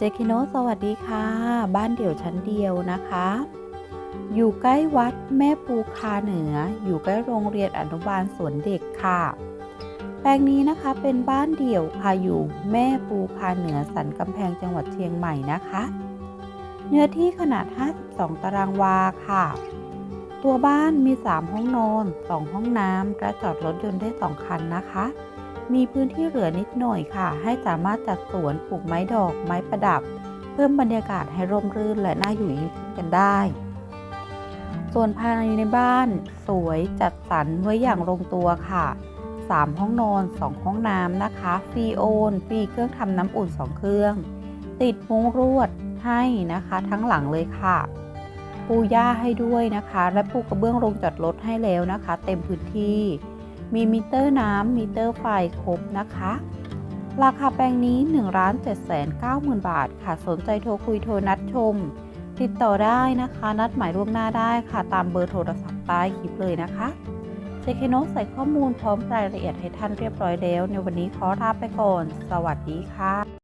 เจคิโนสวัสดีค่ะ บ้านเดี่ยวชั้นเดียวนะคะ อยู่ใกล้วัดแม่ปูคาเหนือ อยู่ใกล้โรงเรียนอนุบาลสวนเด็กค่ะ แปลงนี้นะคะเป็นบ้านเดี่ยวค่ะอยู่แม่ปูคาเหนือสันกำแพงจังหวัดเชียงใหม่นะคะ เนื้อที่ขนาด 52 ตารางวาค่ะ ตัวบ้านมี 3 ห้องนอน 2 ห้องน้ำและจอดรถยนต์ได้ 2 คันนะคะ มีพื้นที่เหลือนิดหน่อยค่ะ ให้สามารถจัดสวนปลูกไม้ดอกไม้ประดับ เพิ่มบรรยากาศให้ร่มรื่นและน่าอยู่ยิ่งขึ้นกันได้ ส่วนภายในบ้าน สวยจัดสรรไว้อย่างลงตัวค่ะ 3 ห้องนอน 2 ห้องน้ำนะคะฟรีโอนฟรีเครื่องทำน้ำอุ่น 2 เครื่อง ติดมุ้งรวดให้นะคะ ทั้งหลังเลยค่ะ ปูหญ้าให้ด้วยนะคะ และปูกระเบื้องลงจอดรถให้แล้วนะคะ เต็มพื้นที่ มีมิเตอร์น้ำมิเตอร์ไฟครบนะคะ ราคาแปลงนี้1 7 9 0 0 0 0 บาทค่ะ สนใจโทรคุยโทรนัดชม ติดต่อได้นะคะ นัดหมายล่วงหน้าได้ค่ะ ตามเบอร์โทรศัพท์ใต้คลิปเลยนะคะเจเคโนใส่ข้อมูลพร้อมรายละเอียดให้ท่านเรียบร้อยแล้ว ในวันนี้ขอลาไปก่อน สวัสดีค่ะ